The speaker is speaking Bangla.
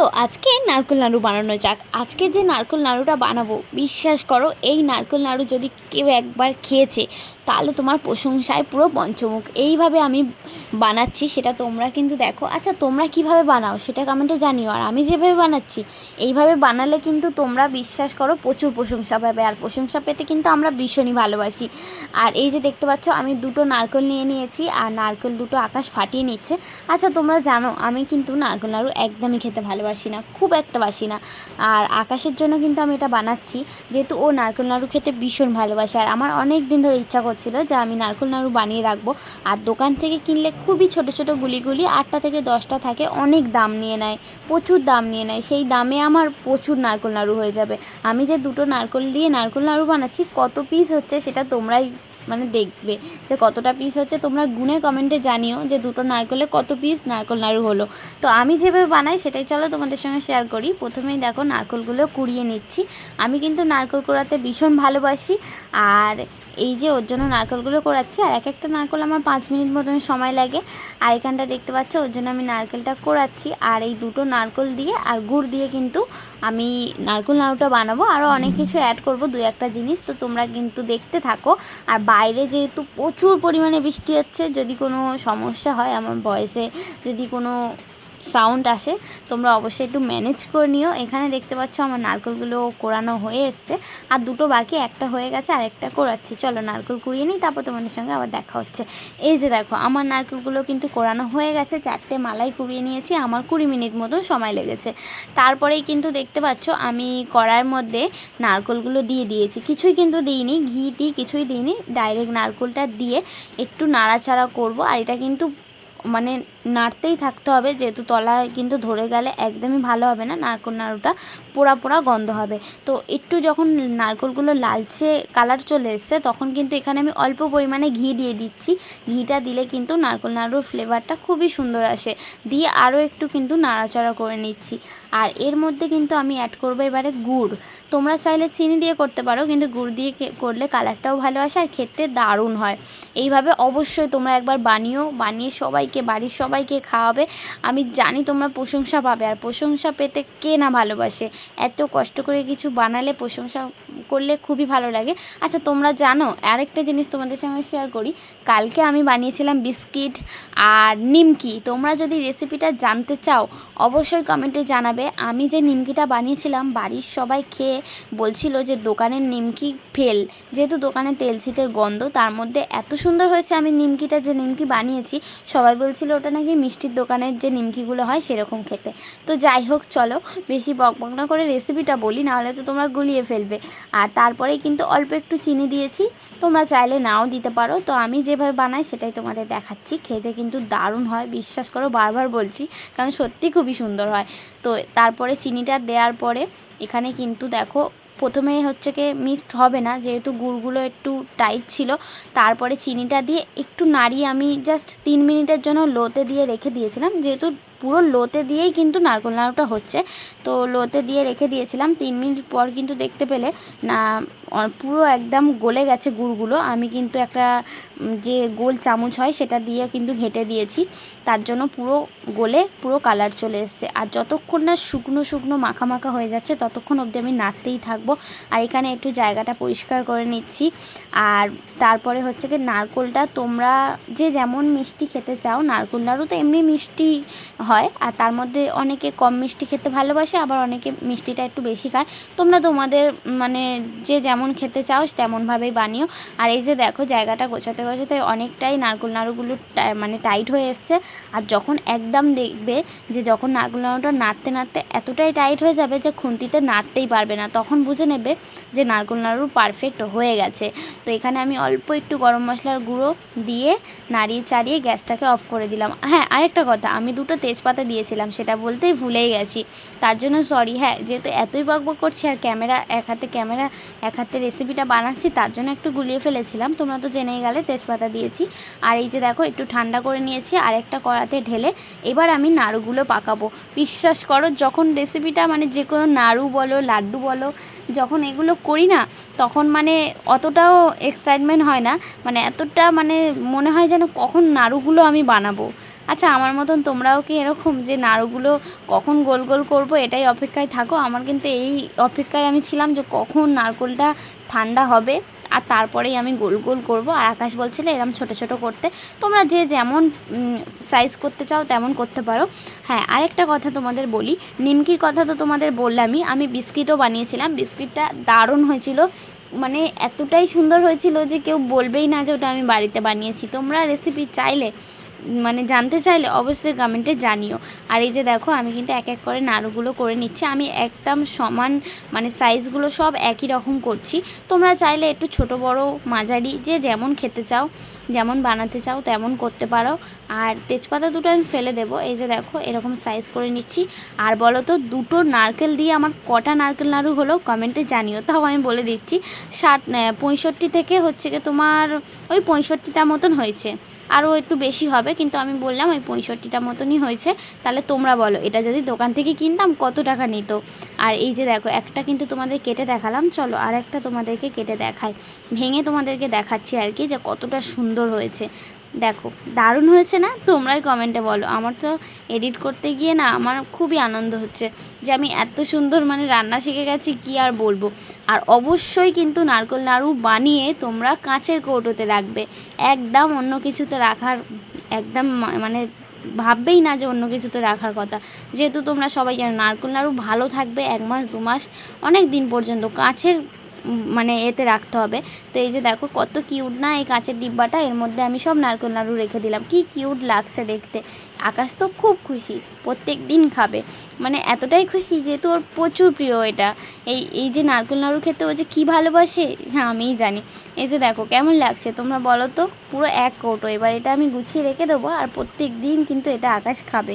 চলো আজকে নারকেল নাড়ু বানানো যাক। আজকে যে নারকেল নাড়ুটা বানাবো, বিশ্বাস করো, এই নারকেল নাড়ু যদি কেউ একবার খেয়েছে, তাহলে তোমার প্রশংসায় পুরো পঞ্চমুখ। এইভাবে আমি বানাচ্ছি, সেটা তোমরা কিন্তু দেখো। আচ্ছা তোমরা কীভাবে বানাও সেটা কমেন্টে জানিও। আর আমি যেভাবে বানাচ্ছি, এইভাবে বানালে কিন্তু তোমরা বিশ্বাস করো প্রচুর প্রশংসা পাবে। আর প্রশংসা পেতে কিন্তু আমরা ভীষণই ভালোবাসি। আর এই যে দেখতে পাচ্ছ, আমি দুটো নারকেল নিয়ে নিয়েছি, আর নারকেল দুটো আকাশ ফাটিয়ে নিচ্ছে। আচ্ছা তোমরা জানো, আমি কিন্তু নারকেল নাড়ু একদমই খেতে ভালোবাসি না খুব একটা বাসি না আর আকাশের জন্য কিন্তু আমি এটা বানাচ্ছি। যেহেতু ও নারকেল নাড়ু খেতে ভীষণ ভালোবাসে। আর আমার অনেক দিন ধরে ইচ্ছা করছিল যে আমি নারকেল নাড়ু বানিয়ে রাখব। আর দোকান থেকে কিনলে খুবই ছোট ছোট গুলিগুলি, আটটা থেকে দশটা থাকে, অনেক দাম নিয়ে নেয়, প্রচুর দাম নিয়ে নেয়। সেই দামে আমার প্রচুর নারকেল নাড়ু হয়ে যাবে। আমি যে দুটো নারকেল দিয়ে নারকেল নাড়ু বানাচ্ছি, কত পিস হচ্ছে সেটা তোমরাই মানে দেখবে যে কতটা পিস হচ্ছে। তোমরা গুনে কমেন্টে জানিও যে দুটো নারকলে কত পিস নারকল নাড়ু হলো। তো আমি যেভাবে বানাই সেটাই চলো তোমাদের সঙ্গে শেয়ার করি। প্রথমেই দেখো নারকলগুলো কুড়িয়ে নিচ্ছি। আমি কিন্তু নারকল কুড়াতে ভীষণ ভালোবাসি। আর এই যে ওর জন্য নারকেলগুলো কোড়াচ্ছি, আর এক একটা নারকেল আমার পাঁচ মিনিট মতন সময় লাগে। আর এখানটা দেখতে পাচ্ছ, ওর জন্য আমি নারকেলটা কোড়াচ্ছি। আর এই দুটো নারকেল দিয়ে, আর গুড় দিয়ে কিন্তু আমি নারকেল নাড়ুটা বানাবো। আরও অনেক কিছু অ্যাড করব, দু একটা জিনিস, তো তোমরা কিন্তু দেখতে থাকো। আর বাইরে যেহেতু প্রচুর পরিমাণে বৃষ্টি হচ্ছে, যদি কোনো সমস্যা হয়, আমার বয়সে যদি কোনো সাউন্ড আসে, তোমরা অবশ্যই একটু ম্যানেজ করে নিও। এখানে দেখতে পাচ্ছ আমার নারকেলগুলো কোরানো হয়ে এসছে। আর দুটো বাকি, একটা হয়ে গেছে, আর একটা কোরাচ্ছি। চলো নারকেল কুড়িয়ে নিই, তারপর তোমাদের সঙ্গে আবার দেখা হচ্ছে। এই যে দেখো, আমার নারকেলগুলো কিন্তু কোরানো হয়ে গেছে, চারটে মালাই কুড়িয়ে নিয়েছি, আমার কুড়ি মিনিট মতন সময় লেগেছে। তারপরেই কিন্তু দেখতে পাচ্ছ, আমি কড়ার মধ্যে নারকেলগুলো দিয়ে দিয়েছি। কিছুই কিন্তু দিইনি, ঘি টি কিছুই দিইনি ডাইরেক্ট নারকেলটা দিয়ে একটু নাড়াচাড়া করব। আর এটা কিন্তু মানে নাড়তেই থাকতে হবে, যেহেতু তলায় কিন্তু ধরে গেলে একদমই ভালো হবে না, নারকেল নাড়ুটা পোড়া পোড়া গন্ধ হবে। তো একটু যখন নারকেলগুলো লালচে কালার চলে এসছে, তখন কিন্তু এখানে আমি অল্প পরিমাণে ঘি দিয়ে দিচ্ছি। ঘিটা দিলে কিন্তু নারকেল নাড়ুর ফ্লেভারটা খুবই সুন্দর আসে। দিয়ে আরও একটু কিন্তু নাড়াচাড়া করে নিচ্ছি। আর এর মধ্যে কিন্তু আমি অ্যাড করব এবারে গুড়। তোমরা চাইলে চিনি দিয়ে করতে পারো, কিন্তু গুড় দিয়ে করলে কালারটাও ভালো আসে আর খেতে দারুণ হয়। এইভাবে অবশ্যই তোমরা একবার বানিও, বানিয়ে সবাইকে, বাড়ির সবাইকে খাওয়াবে। আমি জানি তোমরা প্রশংসা পাবে। আর প্রশংসা পেতে কে না ভালোবাসে? এত কষ্ট করে কিছু বানালে প্রশংসা করলে খুবই ভালো লাগে। আচ্ছা তোমরা জানো, আরেকটা জিনিস তোমাদের সঙ্গে শেয়ার করি। কালকে আমি বানিয়েছিলাম বিস্কিট আর নিমকি। তোমরা যদি রেসিপিটা জানতে চাও, অবশ্যই কমেন্টে জানাবে। আমি যে নিমকিটা বানিয়েছিলাম, বাড়ির সবাই খেয়ে বলছিল যে দোকানের নিমকি ফেল। যেহেতু দোকানে তেল ছিটের গন্ধ, তার মধ্যে এত সুন্দর হয়েছে আমি নিমকিটা, যে নিমকি বানিয়েছি, সবাই বলছিল ওটা নাকি মিষ্টির দোকানের যে নিমকিগুলো হয় সেরকম খেতে। তো যাই হোক, চলো, বেশি বকবক না করে রেসিপিটা বলি, নাহলে তো তোমরা গুলিয়ে ফেলবে। আর তারপরেই কিন্তু অল্প একটু চিনি দিয়েছি, তোমরা চাইলে নাও দিতে পারো। তো আমি যেভাবে বানাই সেটাই তোমাদের দেখাচ্ছি, খেতে কিন্তু দারুণ হয়, বিশ্বাস করো, বারবার বলছি, কারণ সত্যি খুবই সুন্দর হয়। তো তারপরে চিনিটা দেওয়ার পরে, এখানে কিন্তু দেখো প্রথমে হচ্ছে কি মিক্সড হবে না, যেহেতু গুড়গুলো একটু টাইট ছিল, তারপরে চিনিটা দিয়ে একটু নাড়িয়ে আমি জাস্ট তিন মিনিটের জন্য লোতে দিয়ে রেখে দিয়েছিলাম, যেহেতু পুরো লোতে দিয়েই কিন্তু নারকেল নাড়ুটা হচ্ছে। তো লোতে দিয়ে রেখে দিয়েছিলাম। তিন মিনিট পর কিন্তু দেখতে পেলে না পুরো একদম গলে গেছে গুড়গুলো। আমি কিন্তু একটা যে গোল চামচ হয় সেটা দিয়ে কিন্তু ঘেঁটে দিয়েছি। তার জন্য পুরো গলে পুরো কালার চলে এসছে। আর যতক্ষণ না শুকনো শুকনো মাখা মাখা হয়ে যাচ্ছে, ততক্ষণ অবধি আমি নাড়তেই থাকব। আর এখানে একটু জায়গাটা পরিষ্কার করে নিচ্ছি। আর তারপরে হচ্ছে কি, নারকোলটা তোমরা যে যেমন মিষ্টি খেতে চাও, নারকোল নাড়ু তো এমনি মিষ্টি হয়, আর তার মধ্যে অনেকে কম মিষ্টি খেতে ভালোবাসে, আবার অনেকে মিষ্টিটা একটু বেশি খায়। তোমরা তোমাদের মানে যে যেমন খেতে চাও তেমনভাবেই বানিও। আর এই যে দেখো, জায়গাটা গোছাতে গোছাতে অনেকটাই নারকেল নাড়ুগুলো মানে টাইট হয়ে এসছে। আর যখন একদম দেখবে যে যখন নারকেল নাড়ুটা নাড়তে নাড়তে এতটাই টাইট হয়ে যাবে যে খুন্তিতে নাড়তেই পারবে না, তখন বুঝে নেবে যে নারকেল নাড়ু পারফেক্ট হয়ে গেছে। তো এখানে আমি অল্প একটু গরম মশলার গুঁড়ো দিয়ে নাড়িয়ে চাড়িয়ে গ্যাসটাকে অফ করে দিলাম। হ্যাঁ আরেকটা কথা, আমি দুটো তেজপাতা দিয়েছিলাম, সেটা বলতেই ভুলেই গেছি। তার জন্য সরি হ্যাঁ যেহেতু এতই বকবক করছি আর ক্যামেরা এক হাতে ক্যামেরা এক হাতে রেসিপিটা বানাচ্ছি, তার জন্য একটু গুলিয়ে ফেলেছিলাম। তোমরা তো জেনেই গেলে তেজপাতা দিয়েছি। আর এই যে দেখো, একটু ঠান্ডা করে নিয়েছি আরেকটা কড়াতে ঢেলে এবার আমি নাড়ুগুলো পাকাবো। বিশ্বাস করো, যখন রেসিপিটা মানে যে কোনো নাড়ু বলো, লাড্ডু বলো, যখন এগুলো করি না, তখন মানে অতটাও এক্সাইটমেন্ট হয় না। মানে এতটা মানে মনে হয় যেন কখন নাড়ুগুলো আমি বানাবো। আচ্ছা আমার মতন তোমরাও কি এরকম যে নাড়ুগুলো কখন গোল গোল করব এটাই অপেক্ষায় থাকো? আমার কিন্তু এই অপেক্ষায় আমি ছিলাম যে কখন নারকোলটা ঠান্ডা হবে আর তারপরেই আমি গোল গোল করব। আর আকাশ বলছিল এরম ছোট ছোট করতে। তোমরা যে যেমন সাইজ করতে চাও তেমন করতে পারো। হ্যাঁ আরেকটা কথা তোমাদের বলি। নিমকির কথা তো তোমাদের বললামই। আমি বিস্কিটও বানিয়েছিলাম। বিস্কিটটা দারুণ হয়েছিল। মানে এতটাই সুন্দর হয়েছিল যে কেউ বলবেই না যে ওটা আমি বাড়িতে বানিয়েছি। তোমরা রেসিপি চাইলে মানে জানতে চাইলে অবশ্যই কমেন্টে জানিও। আর এই যে দেখো, আমি কিন্তু এক এক করে নাড়ুগুলো করে নিচ্ছি। আমি একদম সমান মানে সাইজগুলো সব একই রকম করছি। তোমরা চাইলে একটু ছোট বড় মাঝারি যে যেমন খেতে চাও। যেমন বানাতে চাও, তেমন করতে পারো। আর তেজপাতা দুটো আমি ফেলে দেবো। এই যে দেখো, এরকম সাইজ করে নিচ্ছি। আর বলো তো, দুটো নারকেল দিয়ে আমার কটা নারকেল নাড়ু হলো কমেন্টে জানিও। তাও আমি বলে দিচ্ছি, ষাট পঁয়ষট্টি থেকে হচ্ছে কি তোমার ওই পঁয়ষট্টিটা মতন হয়েছে। আরও একটু বেশি হবে, কিন্তু আমি বললাম ওই পঁয়ষট্টিটা মতনই হয়েছে। তাহলে তোমরা বলো, এটা যদি দোকান থেকে কিনতাম কত টাকা নিত? আর এই যে দেখো, একটা কিন্তু তোমাদের কেটে দেখালাম। চলো আর একটা তোমাদেরকে কেটে দেখাই। ভেঙে তোমাদেরকে দেখাচ্ছি আর কি যে কতটা সুন্দর হয়েছে। দেখো, দারুণ হয়েছে না? তোমরাই কমেন্টে বলো। আমার তো এডিট করতে গিয়ে না আমার খুবই আনন্দ হচ্ছে যে আমি এত সুন্দর মানে রান্না শিখে গেছি, কি আর বলব? আর অবশ্যই কিন্তু নারকেল নাড়ু বানিয়ে তোমরা কাঁচের কৌটোতে রাখবে। একদম অন্য কিছুতে রাখার, একদম মানে ভাববেই না যে অন্য কিছুতে রাখার কথা। যেহেতু তোমরা সবাই জানো, নারকেল নাড়ু ভালো থাকবে এক মাস, দু মাস, অনেক দিন পর্যন্ত। কাঁচের মানে এতে রাখতে হবে। তো এই যে দেখো কত কিউট না এই কাঁচের ডিব্বাটা, এর মধ্যে আমি সব নারকেল নাড়ু রেখে দিলাম। কি কিউট লাগছে দেখতে। আকাশ তো খুব খুশি, প্রত্যেক দিন খাবে। মানে এতটাই খুশি যেহেতু ওর প্রচুর প্রিয় এটা। এই এই যে নারকেল নাড়ু খেতে ও যে কী ভালোবাসে হ্যাঁ আমিই জানি। এই যে দেখো কেমন লাগছে তোমরা বলো তো? পুরো এক কৌটো। এবার এটা আমি গুছিয়ে রেখে দেবো আর প্রত্যেক দিন কিন্তু এটা আকাশ খাবে।